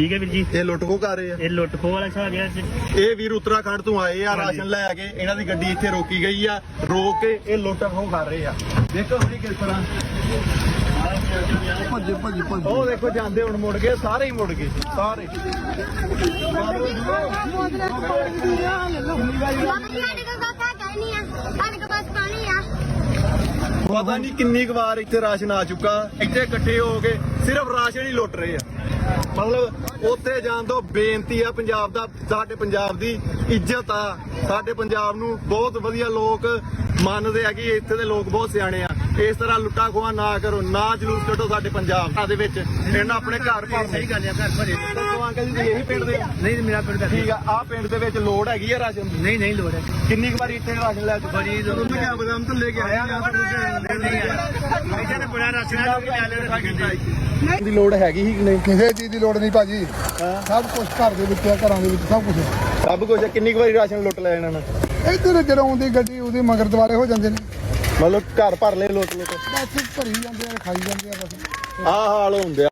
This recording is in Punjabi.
ਠੀਕ ਹੈ ਵੀਰ ਜੀ। ਇਹ ਲੁੱਟ ਖੋ ਕਰ ਰਹੇ ਆ। ਇਹ ਲੁੱਟ ਖੋਹ ਵਾਲਾ ਹਿਸਾਬ ਹੈ ਜੀ ਇਹ ਵੀਰ ਉੱਤਰਾਖੰਡ ਤੋਂ ਆਏ ਆ ਰਾਸ਼ਨ ਲੈ ਕੇ ਇਹਨਾਂ ਦੀ ਗੱਡੀ ਇੱਥੇ ਰੋਕੀ ਗਈ ਆ ਰੋਕ ਕੇ ਇਹ ਲੁੱਟ ਖੋ ਕਰ ਰਹੇ ਆ। ਦੇਖੋ ਵੀ ਕਿਸ ਤਰ੍ਹਾਂ। ਭੱਜੇ ਭੱਜੇ ਭੱਜੇ। ਉਹ ਦੇਖੋ ਜਾਂਦੇ ਹੁਣ ਮੁੜ ਗਏ ਸਾਰੇ ਹੀ ਮੁੜ ਗਏ ਸਾਰੇ। ਪਤਾ ਨਹੀਂ ਕਿੰਨੀ ਕੁ ਵਾਰ ਇੱਥੇ ਰਾਸ਼ਨ ਆ ਚੁੱਕਾ। ਇੱਥੇ ਇਕੱਠੇ ਹੋ ਕੇ ਸਿਰਫ ਰਾਸ਼ਨ ਹੀ ਲੁੱਟ ਰਹੇ ਆ। ਮਤਲਬ ਉੱਥੇ ਜਾਣ ਤੋਂ ਬੇਨਤੀ ਆ, ਪੰਜਾਬ ਦਾ, ਸਾਡੇ ਪੰਜਾਬ ਦੀ ਇੱਜ਼ਤ ਆ। ਸਾਡੇ ਪੰਜਾਬ ਨੂੰ ਬਹੁਤ ਵਧੀਆ ਲੋਕ ਮੰਨਦੇ ਆ ਕਿ ਇੱਥੇ ਦੇ ਲੋਕ ਬਹੁਤ ਸਿਆਣੇ ਆ। ਇਸ ਤਰ੍ਹਾਂ ਲੁੱਟਾ ਖੋਆ ਨਾ ਕਰੋ ਨਾ ਜਲੂਸ ਕੱਢੋ ਸਾਡੇ ਪੰਜਾਬ ਦੇ ਵਿੱਚ। ਇਹਨਾਂ ਆਪਣੇ ਘਰ ਭਰ ਸਹੀ ਗੱਲ ਹੈ ਘਰ ਭਰੇ। ਦੱਸੋ ਅੰਕਲ ਜੀ ਇਹੀ ਪਿੰਡ ਦੇ? ਨਹੀਂ ਮੇਰਾ ਪਿੰਡ ਦਾ ਠੀਕ ਆ ਆਹ ਪਿੰਡ ਦੇ ਵਿੱਚ ਲੋੜ ਹੈਗੀ ਆ ਰਾਸ਼ਨ ਦੀ? ਨਹੀਂ ਨਹੀਂ ਲੋੜ ਹੈ। ਕਿੰਨੀ ਕੁ ਵਾਰੀ ਇੱਥੇ ਰਾਸ਼ਨ ਲੈ ਚੁੱਕਾ? ਜੀ ਤੁਹਾਨੂੰ ਕਿਆ ਬਦਾਮ ਤੋਂ ਲੈ ਕੇ ਆਇਆ ਇੱਥੇ ਤਾਂ ਬੜਾ ਰਾਸ਼ਨ ਆ ਜੋ ਲੈ ਦੀ ਲੋੜ ਹੈਗੀ ਹੀ ਕਿ ਨਹੀਂ? ਕਿਸੇ ਚੀਜ਼ ਦੀ ਲੋੜ ਨਹੀਂ ਭਾਜੀ। ਸਭ ਕੁਝ ਘਰ ਦੇ ਵਿੱਚ ਆ ਘਰਾਂ ਦੇ ਵਿੱਚ ਸਭ ਕੁਝ ਸਭ ਕੁਝ ਕਿੰਨੀ ਕੁ ਵਾਰੀ ਰਾਸ਼ਨ ਲੁੱਟ ਲੈ ਇਹਨਾਂ ਨੇ? ਇੱਧਰ ਜਦੋਂ ਆਉਂਦੀ ਗੱਡੀ ਉਹਦੇ ਮਗਰ ਦੁਆਰੇ ਹੋ ਜਾਂਦੇ ਨੇ। ਮਤਲਬ ਘਰ ਭਰ ਲੈ ਲੁੱਟ ਲੁੱਟ ਬਸ ਭਰੀ ਜਾਂਦੇ ਆ ਖਾਈ ਜਾਂਦੇ ਆ ਬਸ। ਆਹ ਹਾਲ ਹੁੰਦੇ ਆ।